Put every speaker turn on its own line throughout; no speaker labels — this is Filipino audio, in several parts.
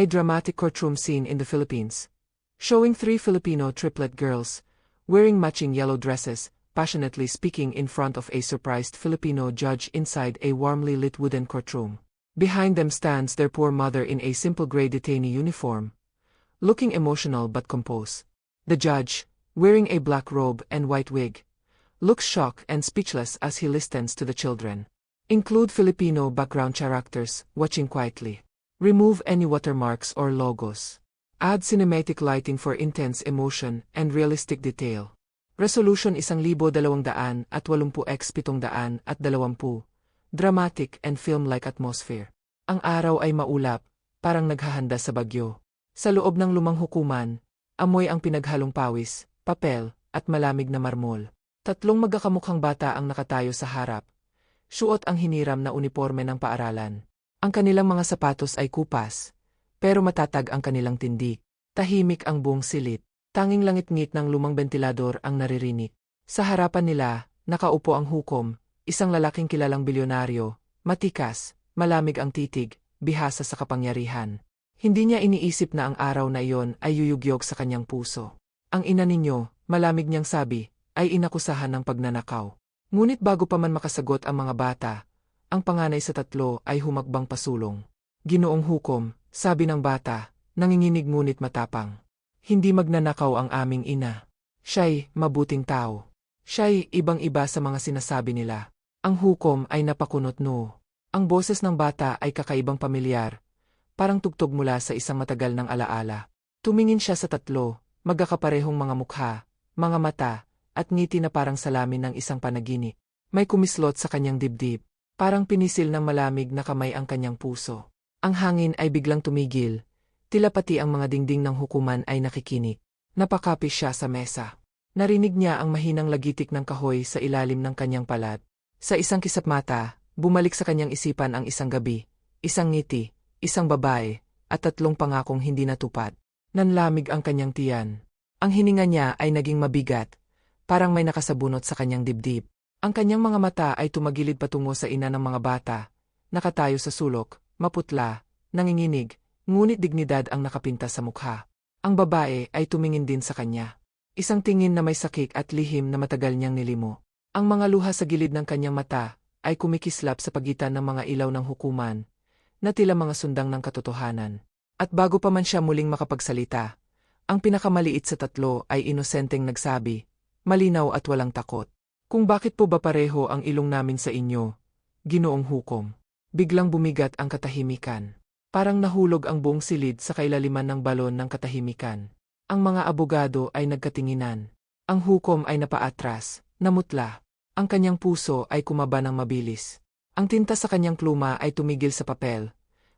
A dramatic courtroom scene in the Philippines. Showing three Filipino triplet girls, wearing matching yellow dresses, passionately speaking in front of a surprised Filipino judge inside a warmly lit wooden courtroom. Behind them stands their poor mother in a simple gray detainee uniform, looking emotional but composed. The judge, wearing a black robe and white wig, looks shocked and speechless as he listens to the children. Include Filipino background characters, watching quietly. Remove any watermarks or logos. Add cinematic lighting for intense emotion and realistic detail. Resolution 1,200 at 80x 700 at 20. Dramatic and film-like atmosphere. Ang araw ay maulap, parang naghahanda sa bagyo. Sa loob ng lumang hukuman, amoy ang pinaghalong pawis, papel, at malamig na marmol. Tatlong magkakamukhang bata ang nakatayo sa harap. Suot ang hiniram na uniforme ng paaralan. Ang kanilang mga sapatos ay kupas, pero matatag ang kanilang tindik. Tahimik ang buong silit. Tanging langit-ngit ng lumang ventilador ang naririnig. Sa harapan nila, nakaupo ang hukom, isang lalaking kilalang bilyonaryo, matikas, malamig ang titig, bihasa sa kapangyarihan. Hindi niya iniisip na ang araw na iyon ay yuyugyog sa kanyang puso. Ang ina ninyo, malamig niyang sabi, ay inakusahan ng pagnanakaw. Ngunit bago pa man makasagot ang mga bata, ang panganay sa tatlo ay humakbang pasulong. Ginoong hukom, sabi ng bata, nanginginig ngunit matapang. Hindi magnanakaw ang aming ina. Siya'y mabuting tao. Siya'y ibang-iba sa mga sinasabi nila. Ang hukom ay napakunot no. Ang boses ng bata ay kakaibang pamilyar, parang tugtog mula sa isang matagal ng alaala. Tumingin siya sa tatlo, magkakaparehong mga mukha, mga mata, at ngiti na parang salamin ng isang panaginip. May kumislot sa kanyang dibdib, parang pinisil ng malamig na kamay ang kanyang puso. Ang hangin ay biglang tumigil, tila pati ang mga dingding ng hukuman ay nakikinig. Napakapis siya sa mesa. Narinig niya ang mahinang lagitik ng kahoy sa ilalim ng kanyang palat. Sa isang kisap mata, bumalik sa kanyang isipan ang isang gabi, isang ngiti, isang babae, at tatlong pangakong hindi natupad. Nanlamig ang kanyang tiyan. Ang hininga niya ay naging mabigat, parang may nakasabunot sa kanyang dibdib. Ang kanyang mga mata ay tumagilid patungo sa ina ng mga bata, nakatayo sa sulok, maputla, nanginginig, ngunit dignidad ang nakapinta sa mukha. Ang babae ay tumingin din sa kanya. Isang tingin na may sakik at lihim na matagal niyang nilimo. Ang mga luha sa gilid ng kanyang mata ay kumikislap sa pagitan ng mga ilaw ng hukuman, na tila mga sundang ng katotohanan. At bago pa man siya muling makapagsalita, ang pinakamaliit sa tatlo ay inosenteng nagsabi, malinaw at walang takot. Kung bakit po ba pareho ang ilong namin sa inyo, ginoong hukom. Biglang bumigat ang katahimikan. Parang nahulog ang buong silid sa kailaliman ng balon ng katahimikan. Ang mga abogado ay nagkatinginan. Ang hukom ay napaatras, namutla. Ang kanyang puso ay kumaba ng mabilis. Ang tinta sa kanyang pluma ay tumigil sa papel.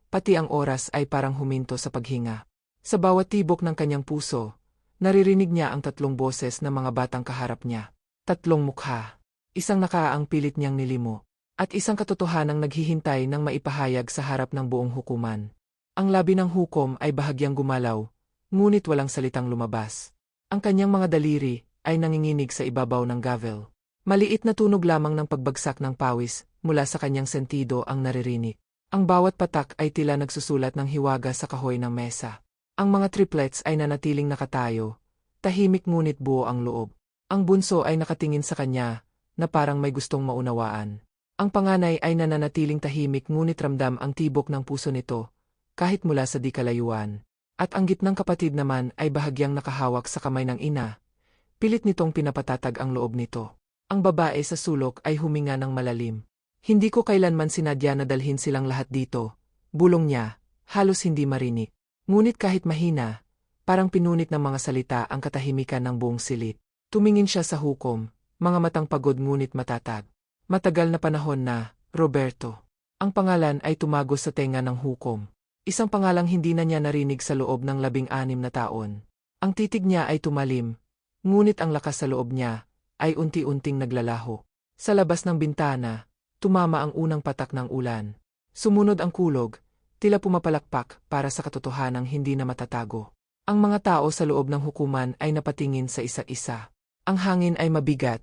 Pati ang oras ay parang huminto sa paghinga. Sa bawat tibok ng kanyang puso, naririnig niya ang tatlong boses ng mga batang kaharap niya. Tatlong mukha. Isang nakaang pilit niyang nilimo at isang katotohanang naghihintay ng maipahayag sa harap ng buong hukuman. Ang labi ng hukom ay bahagyang gumalaw, ngunit walang salitang lumabas. Ang kanyang mga daliri ay nanginginig sa ibabaw ng gavel. Maliit na tunog lamang ng pagbagsak ng pawis mula sa kanyang sentido ang naririnig. Ang bawat patak ay tila nagsusulat ng hiwaga sa kahoy ng mesa. Ang mga triplets ay nanatiling nakatayo, tahimik ngunit buo ang loob. Ang bunso ay nakatingin sa kanya, na parang may gustong maunawaan. Ang panganay ay nananatiling tahimik ngunit ramdam ang tibok ng puso nito, kahit mula sa di kalayuan. At ang gitnang kapatid naman ay bahagyang nakahawak sa kamay ng ina. Pilit nitong pinapatatag ang loob nito. Ang babae sa sulok ay huminga ng malalim. Hindi ko kailanman sinadya na dalhin silang lahat dito. Bulong niya, halos hindi marinig. Ngunit kahit mahina, parang pinunit ng mga salita ang katahimikan ng buong silit. Tumingin siya sa hukom, mga matang pagod ngunit matatag. Matagal na panahon na, Roberto. Ang pangalan ay tumagos sa tenga ng hukom. Isang pangalang hindi na niya narinig sa loob ng labing-anim na taon. Ang titig niya ay tumalim, ngunit ang lakas sa loob niya ay unti-unting naglalaho. Sa labas ng bintana, tumama ang unang patak ng ulan. Sumunod ang kulog, tila pumapalakpak para sa katotohanang hindi na matatago. Ang mga tao sa loob ng hukuman ay napatingin sa isa't isa. Ang hangin ay mabigat,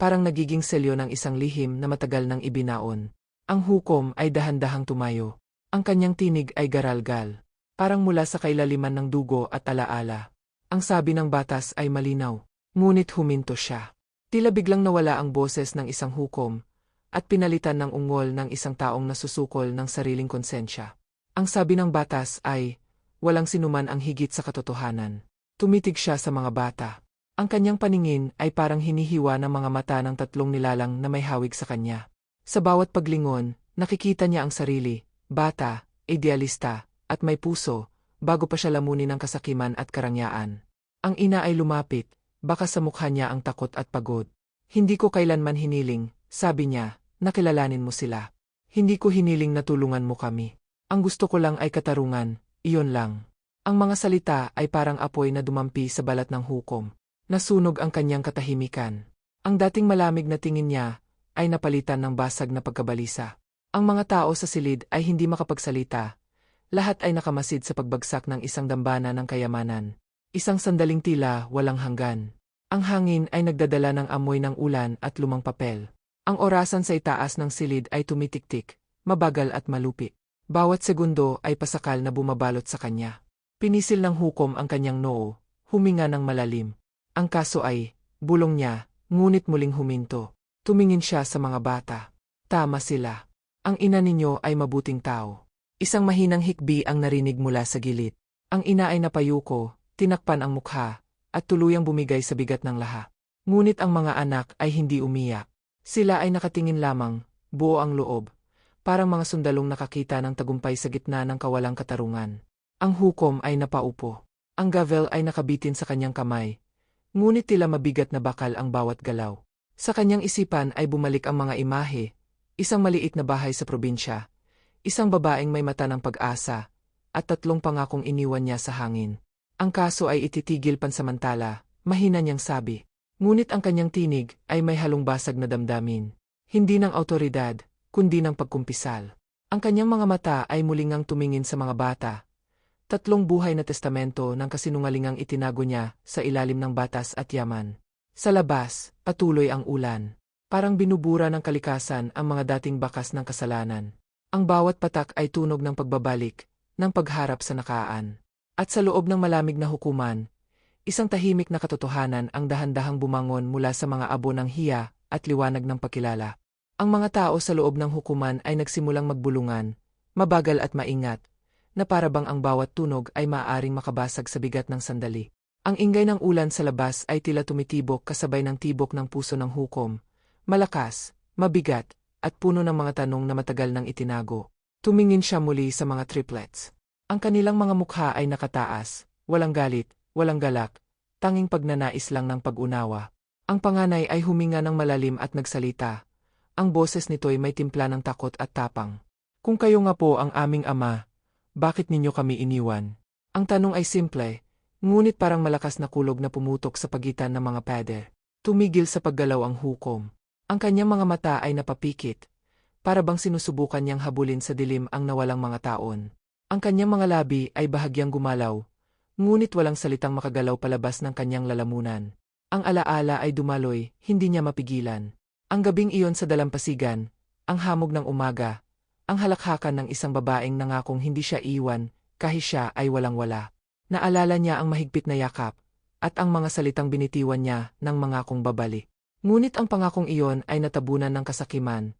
parang nagiging selyo ng isang lihim na matagal nang ibinaon. Ang hukom ay dahan-dahang tumayo. Ang kanyang tinig ay garalgal. Parang mula sa kailaliman ng dugo at alaala. Ang sabi ng batas ay malinaw. Ngunit huminto siya. Tila biglang nawala ang boses ng isang hukom, at pinalitan ng ungol ng isang taong nasusukol ng sariling konsensya. Ang sabi ng batas ay, walang sinuman ang higit sa katotohanan. Tumitig siya sa mga bata. Ang kanyang paningin ay parang hinihiwa ng mga mata ng tatlong nilalang na may hawig sa kanya. Sa bawat paglingon, nakikita niya ang sarili, bata, idealista, at may puso, bago pa siya lamunin ng kasakiman at karangyaan. Ang ina ay lumapit, baka sa mukha niya ang takot at pagod. Hindi ko kailanman hiniling, sabi niya, nakilalanin mo sila. Hindi ko hiniling na tulungan mo kami. Ang gusto ko lang ay katarungan, iyon lang. Ang mga salita ay parang apoy na dumampi sa balat ng hukom. Nasunog ang kanyang katahimikan. Ang dating malamig na tingin niya ay napalitan ng basag na pagkabalisa. Ang mga tao sa silid ay hindi makapagsalita. Lahat ay nakamasid sa pagbagsak ng isang dambana ng kayamanan. Isang sandaling tila walang hanggan. Ang hangin ay nagdadala ng amoy ng ulan at lumang papel. Ang orasan sa itaas ng silid ay tumitiktik, mabagal at malupi. Bawat segundo ay pasakal na bumabalot sa kanya. Pinisil ng hukom ang kanyang noo, huminga ng malalim. Ang kaso ay, bulong niya, ngunit muling huminto. Tumingin siya sa mga bata. Tama sila. Ang ina ninyo ay mabuting tao. Isang mahinang hikbi ang narinig mula sa gilid. Ang ina ay napayuko, tinakpan ang mukha, at tuluyang bumigay sa bigat ng laha. Ngunit ang mga anak ay hindi umiyak. Sila ay nakatingin lamang, buo ang loob, parang mga sundalong nakakita ng tagumpay sa gitna ng kawalang katarungan. Ang hukom ay napaupo. Ang gavel ay nakabitin sa kanyang kamay, ngunit tila mabigat na bakal ang bawat galaw. Sa kanyang isipan ay bumalik ang mga imahe, isang maliit na bahay sa probinsya, isang babaeng may mata ng pag-asa, at tatlong pangakong iniwan niya sa hangin. Ang kaso ay ititigil pansamantala, mahina niyang sabi. Ngunit ang kanyang tinig ay may halong basag na damdamin. Hindi ng autoridad, kundi ng pagkumpisal. Ang kanyang mga mata ay muling ngang tumingin sa mga bata, tatlong buhay na testamento ng kasinungalingang itinago niya sa ilalim ng batas at yaman. Sa labas, patuloy ang ulan. Parang binubura ng kalikasan ang mga dating bakas ng kasalanan. Ang bawat patak ay tunog ng pagbabalik, ng pagharap sa nakaan. At sa loob ng malamig na hukuman, isang tahimik na katotohanan ang dahan-dahang bumangon mula sa mga abo ng hiya at liwanag ng pakilala. Ang mga tao sa loob ng hukuman ay nagsimulang magbulungan, mabagal at maingat, na para bang ang bawat tunog ay maaaring makabasag sa bigat ng sandali. Ang ingay ng ulan sa labas ay tila tumitibok kasabay ng tibok ng puso ng hukom. Malakas, mabigat, at puno ng mga tanong na matagal nang itinago. Tumingin siya muli sa mga triplets. Ang kanilang mga mukha ay nakataas, walang galit, walang galak, tanging pagnanais lang ng pag-unawa. Ang panganay ay huminga ng malalim at nagsalita. Ang boses nito'y may timpla ng takot at tapang. Kung kayo nga po ang aming ama, bakit ninyo kami iniwan? Ang tanong ay simple, ngunit parang malakas na kulog na pumutok sa pagitan ng mga pede. Tumigil sa paggalaw ang hukom. Ang kanyang mga mata ay napapikit, para bang sinusubukan niyang habulin sa dilim ang nawalang mga taon. Ang kanyang mga labi ay bahagyang gumalaw, ngunit walang salitang makagalaw palabas ng kanyang lalamunan. Ang alaala ay dumaloy, hindi niya mapigilan. Ang gabing iyon sa dalampasigan, ang hamog ng umaga, ang halakhakan ng isang babaeng nangakong hindi siya iwan, kahit siya ay walang-wala. Naalala niya ang mahigpit na yakap, at ang mga salitang binitiwan niya ng mangakong babali. Ngunit ang pangakong iyon ay natabunan ng kasakiman,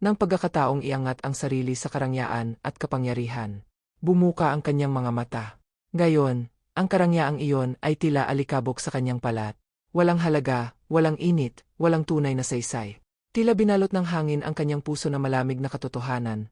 ng pagkakataong iangat ang sarili sa karangyaan at kapangyarihan. Bumuka ang kanyang mga mata. Gayon, ang karangyaang iyon ay tila alikabok sa kanyang palat. Walang halaga, walang init, walang tunay na saysay. Tila binalot ng hangin ang kanyang puso na malamig na katotohanan,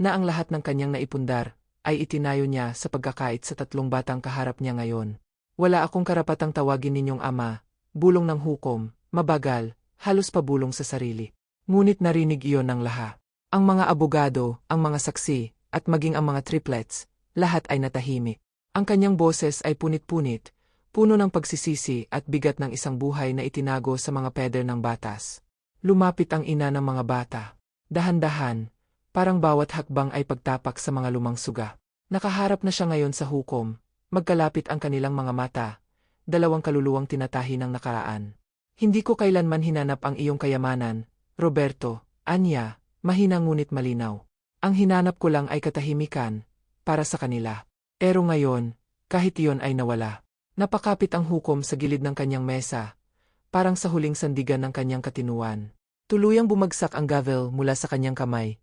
na ang lahat ng kanyang naipundar ay itinayo niya sa pagkakait sa tatlong batang kaharap niya ngayon. Wala akong karapatang tawagin ninyong ama, bulong ng hukom, mabagal, halos pabulong sa sarili. Ngunit narinig iyon ng laha. Ang mga abogado, ang mga saksi, at maging ang mga triplets, lahat ay natahimik. Ang kanyang boses ay punit-punit, puno ng pagsisisi at bigat ng isang buhay na itinago sa mga peder ng batas. Lumapit ang ina ng mga bata. Dahan-dahan, parang bawat hakbang ay pagtapak sa mga lumang suga. Nakaharap na siya ngayon sa hukom, magkalapit ang kanilang mga mata, dalawang kaluluwang tinatahi ng nakaraan. Hindi ko kailanman hinanap ang iyong kayamanan, Roberto, Anya, mahina ngunit malinaw. Ang hinanap ko lang ay katahimikan, para sa kanila. Pero ngayon, kahit iyon ay nawala. Napakapit ang hukom sa gilid ng kanyang mesa, parang sa huling sandigan ng kanyang katinuan. Tuluyang bumagsak ang gavel mula sa kanyang kamay.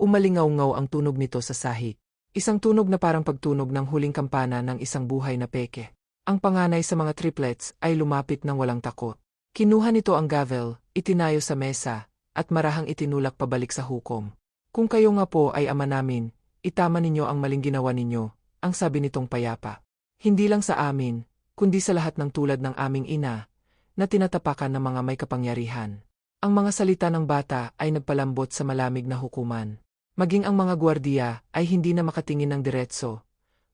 Umalingaw-ngaw ang tunog nito sa sahig. Isang tunog na parang pagtunog ng huling kampana ng isang buhay na peke. Ang panganay sa mga triplets ay lumapit ng walang takot. Kinuha nito ang gavel, itinayo sa mesa, at marahang itinulak pabalik sa hukom. Kung kayo nga po ay ama namin, itama ninyo ang maling ginawa ninyo, ang sabi nitong payapa. Hindi lang sa amin, kundi sa lahat ng tulad ng aming ina, na tinatapakan ng mga may kapangyarihan. Ang mga salita ng bata ay nagpalambot sa malamig na hukuman. Maging ang mga gwardiya ay hindi na makatingin ng diretso.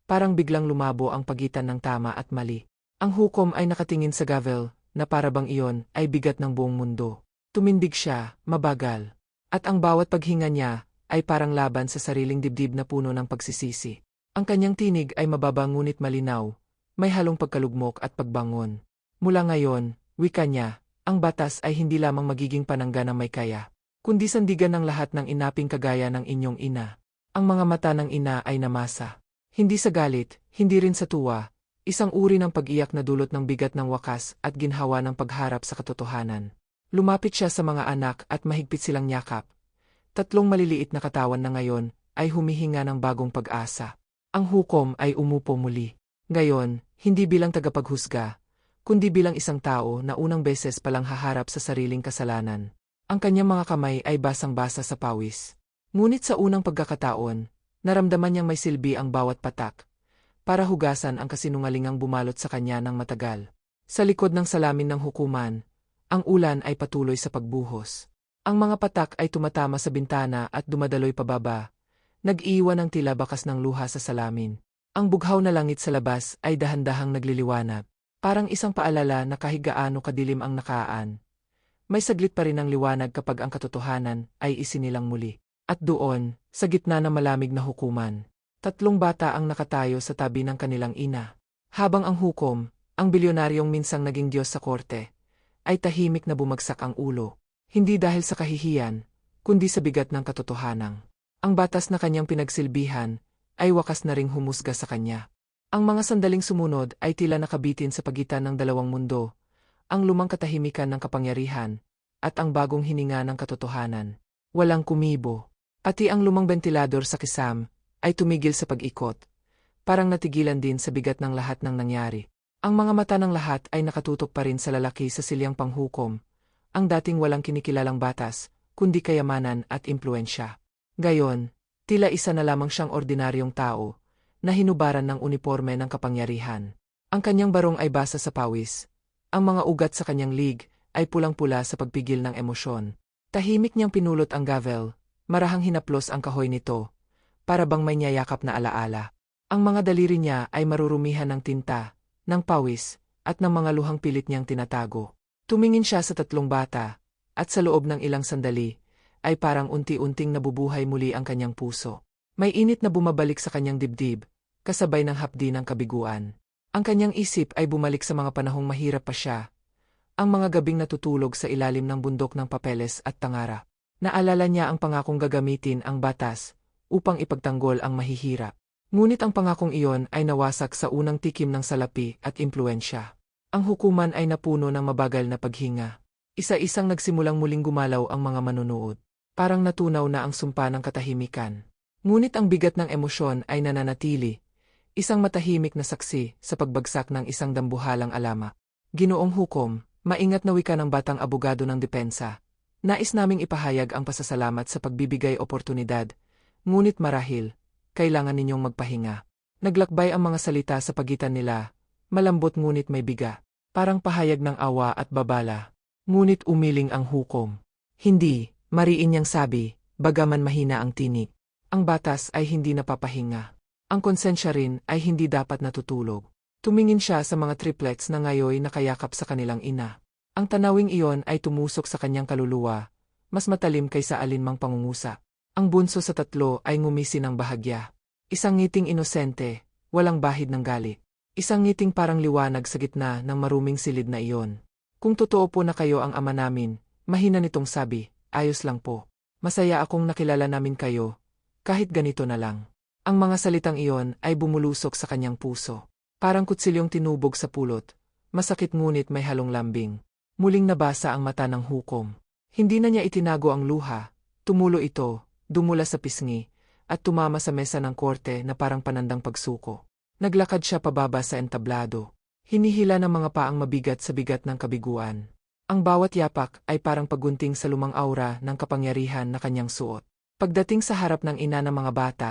Parang biglang lumabo ang pagitan ng tama at mali. Ang hukom ay nakatingin sa gavel, na parabang iyon ay bigat ng buong mundo. Tumindig siya, mabagal. At ang bawat paghinga niya ay parang laban sa sariling dibdib na puno ng pagsisisi. Ang kanyang tinig ay mababa ngunit malinaw, may halong pagkalugmok at pagbangon. Mula ngayon, wika niya, ang batas ay hindi lamang magiging panangga ng may kaya, kundi sandigan ng lahat ng inaping kagaya ng inyong ina. Ang mga mata ng ina ay namasa. Hindi sa galit, hindi rin sa tuwa, isang uri ng pag-iyak na dulot ng bigat ng wakas at ginhawa ng pagharap sa katotohanan. Lumapit siya sa mga anak at mahigpit silang yakap. Tatlong maliliit na katawan na ngayon ay humihinga ng bagong pag-asa. Ang hukom ay umupo muli. Ngayon, hindi bilang tagapaghusga, kundi bilang isang tao na unang beses palang haharap sa sariling kasalanan. Ang kanyang mga kamay ay basang-basa sa pawis. Ngunit sa unang pagkakataon, naramdaman niyang may silbi ang bawat patak, para hugasan ang kasinungalingang bumalot sa kanya ng matagal. Sa likod ng salamin ng hukuman, ang ulan ay patuloy sa pagbuhos. Ang mga patak ay tumatama sa bintana at dumadaloy pababa, nag-iwan ng tila bakas ng luha sa salamin. Ang bughaw na langit sa labas ay dahan-dahang nagliliwanag, parang isang paalala na kahit kadilim ang nakaan, may saglit pa rin ang liwanag kapag ang katotohanan ay isinilang muli. At doon, sa gitna ng malamig na hukuman, tatlong bata ang nakatayo sa tabi ng kanilang ina. Habang ang hukom, ang bilyonaryong minsang naging Diyos sa korte, ay tahimik na bumagsak ang ulo. Hindi dahil sa kahihiyan, kundi sa bigat ng katotohanan. Ang batas na kanyang pinagsilbihan, ay wakas na ring humusga sa kanya. Ang mga sandaling sumunod ay tila nakabitin sa pagitan ng dalawang mundo, ang lumang katahimikan ng kapangyarihan, at ang bagong hininga ng katotohanan. Walang kumibo. Pati ang lumang ventilador sa kisam ay tumigil sa pag-ikot. Parang natigilan din sa bigat ng lahat ng nangyari. Ang mga mata ng lahat ay nakatutok pa rin sa lalaki sa silyang panghukom, ang dating walang kinikilalang batas, kundi kayamanan at impluensya. Gayon, tila isa na lamang siyang ordinaryong tao, na hinubaran ng uniforme ng kapangyarihan. Ang kanyang barong ay basa sa pawis, ang mga ugat sa kanyang lig ay pulang-pula sa pagpigil ng emosyon. Tahimik niyang pinulot ang gavel, marahang hinaplos ang kahoy nito, para bang may niyayakap na alaala. Ang mga daliri niya ay marurumihan ng tinta, ng pawis, at ng mga luhang pilit niyang tinatago. Tumingin siya sa tatlong bata, at sa loob ng ilang sandali, ay parang unti-unting nabubuhay muli ang kanyang puso. May init na bumabalik sa kanyang dibdib, kasabay ng hapdi ng kabiguan. Ang kanyang isip ay bumalik sa mga panahong mahirap pa siya. Ang mga gabing natutulog sa ilalim ng bundok ng papeles at tangara. Naalala niya ang pangakong gagamitin ang batas upang ipagtanggol ang mahihirap. Ngunit ang pangakong iyon ay nawasak sa unang tikim ng salapi at impluensya. Ang hukuman ay napuno ng mabagal na paghinga. Isa-isang nagsimulang muling gumalaw ang mga manunood. Parang natunaw na ang sumpa ng katahimikan. Ngunit ang bigat ng emosyon ay nananatili, Isang matahimik na saksi sa pagbagsak ng isang dambuhalang alama. Ginoong hukom, maingat na wika ng batang abogado ng depensa. Nais naming ipahayag ang pasasalamat sa pagbibigay oportunidad, ngunit marahil, kailangan ninyong magpahinga. Naglakbay ang mga salita sa pagitan nila, malambot ngunit may biga, parang pahayag ng awa at babala. Ngunit umiling ang hukom. Hindi, mariin niyang sabi, bagaman mahina ang tinig. Ang batas ay hindi napapahinga. Ang konsensya rin ay hindi dapat natutulog. Tumingin siya sa mga triplets na ngayoy nakayakap sa kanilang ina. Ang tanawing iyon ay tumusok sa kanyang kaluluwa, mas matalim kaysa alinmang pangungusap. Ang bunso sa tatlo ay ngumisi ng bahagya. Isang ngiting inosente, walang bahid ng galit. Isang ngiting parang liwanag sa gitna ng maruming silid na iyon. Kung totoo po na kayo ang ama namin, mahina nitong sabi, ayos lang po. Masaya akong nakilala namin kayo, kahit ganito na lang. Ang mga salitang iyon ay bumulusok sa kanyang puso. Parang kutsilyong tinubog sa pulot. Masakit ngunit may halong lambing. Muling nabasa ang mata ng hukom. Hindi na niya itinago ang luha. Tumulo ito, dumula sa pisngi, at tumama sa mesa ng korte na parang panandang pagsuko. Naglakad siya pababa sa entablado. Hinihila ng mga paang mabigat sa bigat ng kabiguan. Ang bawat yapak ay parang pagunting sa lumang aura ng kapangyarihan na kanyang suot. Pagdating sa harap ng ina ng mga bata,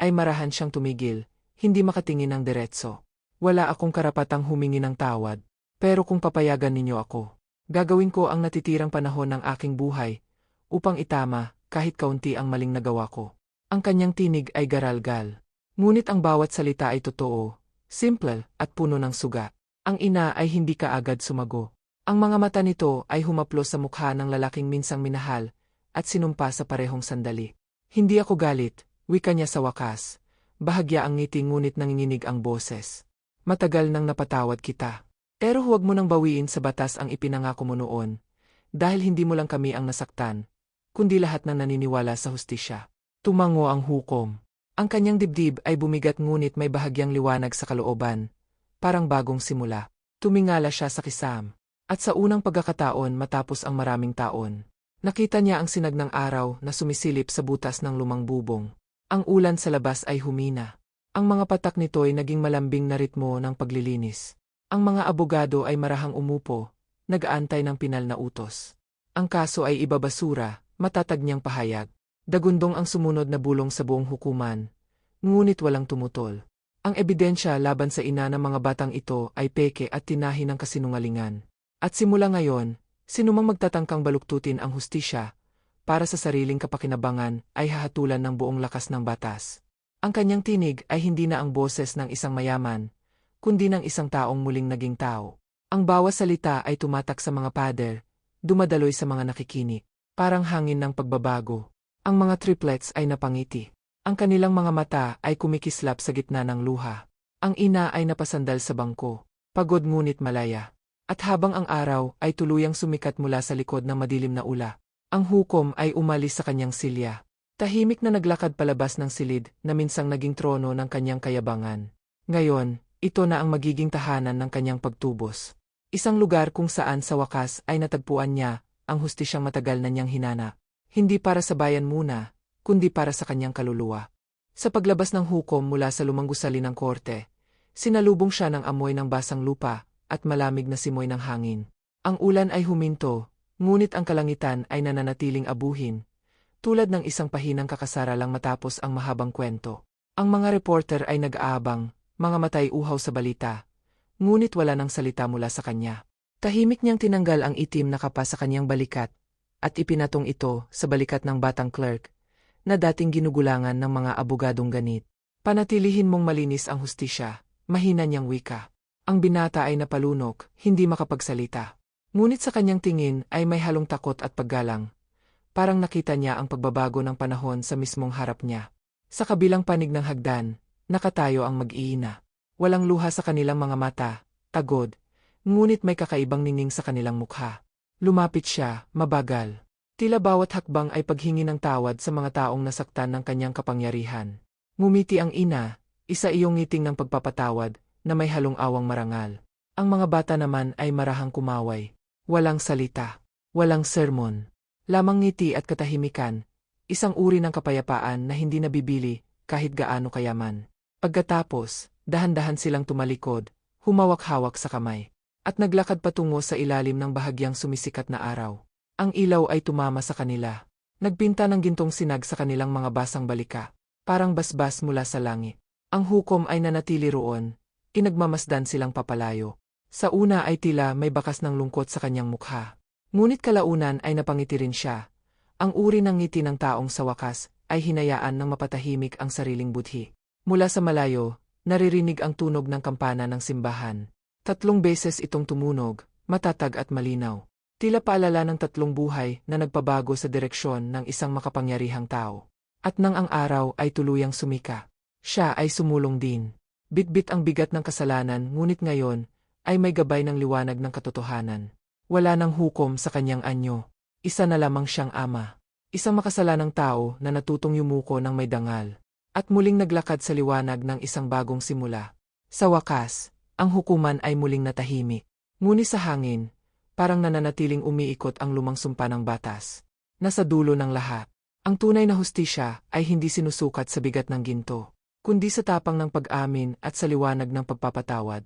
ay marahan siyang tumigil, hindi makatingin ng diretso. Wala akong karapatang humingi ng tawad, pero kung papayagan ninyo ako, gagawin ko ang natitirang panahon ng aking buhay upang itama kahit kaunti ang maling nagawa ko. Ang kanyang tinig ay garalgal. Ngunit ang bawat salita ay totoo, simple, at puno ng suga. Ang ina ay hindi kaagad sumago. Ang mga mata nito ay humaplos sa mukha ng lalaking minsang minahal at sinumpa sa parehong sandali. Hindi ako galit, wika niya sa wakas. Bahagya ang ngiti ngunit nanginginig ang boses. Matagal nang napatawad kita. Pero huwag mo nang bawiin sa batas ang ipinangako mo noon. Dahil hindi mo lang kami ang nasaktan, kundi lahat ng naniniwala sa hustisya. Tumango ang hukom. Ang kanyang dibdib ay bumigat ngunit may bahagyang liwanag sa kalooban. Parang bagong simula. Tumingala siya sa kisam. At sa unang pagkakataon matapos ang maraming taon, nakita niya ang sinag ng araw na sumisilip sa butas ng lumang bubong. Ang ulan sa labas ay humina. Ang mga patak nito ay naging malambing na ritmo ng paglilinis. Ang mga abogado ay marahang umupo, nag-aantay ng pinal na utos. Ang kaso ay ibabasura, matatag niyang pahayag. Dagundong ang sumunod na bulong sa buong hukuman, ngunit walang tumutol. Ang ebidensya laban sa ina ng mga batang ito ay peke at tinahi ng kasinungalingan. At simula ngayon, sinumang magtatangkang baluktutin ang hustisya, para sa sariling kapakinabangan ay hahatulan ng buong lakas ng batas. Ang kanyang tinig ay hindi na ang boses ng isang mayaman, kundi ng isang taong muling naging tao. Ang bawat salita ay tumatak sa mga pader, dumadaloy sa mga nakikinig, parang hangin ng pagbabago. Ang mga triplets ay napangiti. Ang kanilang mga mata ay kumikislap sa gitna ng luha. Ang ina ay napasandal sa bangko, pagod ngunit malaya. At habang ang araw ay tuluyang sumikat mula sa likod ng madilim na ula, ang hukom ay umalis sa kanyang silya. Tahimik na naglakad palabas ng silid na minsang naging trono ng kanyang kayabangan. Ngayon, ito na ang magiging tahanan ng kanyang pagtubos. Isang lugar kung saan sa wakas ay natagpuan niya ang hustisyang matagal na niyang hinana. Hindi para sa bayan muna, kundi para sa kanyang kaluluwa. Sa paglabas ng hukom mula sa lumang gusali ng korte, sinalubong siya ng amoy ng basang lupa at malamig na simoy ng hangin. Ang ulan ay huminto, ngunit ang kalangitan ay nananatiling abuhin, tulad ng isang pahinang kakasara lang matapos ang mahabang kwento. Ang mga reporter ay nag-aabang, mga matay uhaw sa balita, ngunit wala nang salita mula sa kanya. Tahimik niyang tinanggal ang itim na kapa sa kanyang balikat, at ipinatong ito sa balikat ng batang clerk, na dating ginugulangan ng mga abogadong ganit. Panatilihin mong malinis ang hustisya, mahina niyang wika. Ang binata ay napalunok, hindi makapagsalita. Ngunit sa kanyang tingin ay may halong takot at paggalang. Parang nakita niya ang pagbabago ng panahon sa mismong harap niya. Sa kabilang panig ng hagdan, nakatayo ang mag-iina. Walang luha sa kanilang mga mata, tagod, ngunit may kakaibang ningning sa kanilang mukha. Lumapit siya, mabagal. Tila bawat hakbang ay paghingi ng tawad sa mga taong nasaktan ng kanyang kapangyarihan. Ngumiti ang ina, isa iyong ngiting ng pagpapatawad, na may halong awang marangal. Ang mga bata naman ay marahang kumaway. Walang salita. Walang sermon. Lamang ngiti at katahimikan. Isang uri ng kapayapaan na hindi nabibili kahit gaano kayaman. Pagkatapos, dahan-dahan silang tumalikod, humawak-hawak sa kamay, at naglakad patungo sa ilalim ng bahagyang sumisikat na araw. Ang ilaw ay tumama sa kanila. Nagpinta ng gintong sinag sa kanilang mga basang balika, parang basbas mula sa langit. Ang hukom ay nanatili roon, Inagmamasdan silang papalayo. Sa una ay tila may bakas ng lungkot sa kanyang mukha. Ngunit kalaunan ay napangiti rin siya. Ang uri ng ngiti ng taong sa wakas ay hinayaan ng mapatahimik ang sariling budhi. Mula sa malayo, naririnig ang tunog ng kampana ng simbahan. Tatlong beses itong tumunog, matatag at malinaw. Tila paalala ng tatlong buhay na nagpabago sa direksyon ng isang makapangyarihang tao. At nang ang araw ay tuluyang sumika, siya ay sumulong din. Bitbit ang bigat ng kasalanan ngunit ngayon ay may gabay ng liwanag ng katotohanan. Wala nang hukom sa kanyang anyo. Isa na lamang siyang ama. Isang makasalanang tao na natutong yumuko ng may dangal. At muling naglakad sa liwanag ng isang bagong simula. Sa wakas, ang hukuman ay muling natahimik. Ngunit sa hangin, parang nananatiling umiikot ang lumang sumpa ng batas. Nasa dulo ng lahat, ang tunay na hustisya ay hindi sinusukat sa bigat ng ginto, kundi sa tapang ng pag-amin at sa liwanag ng pagpapatawad.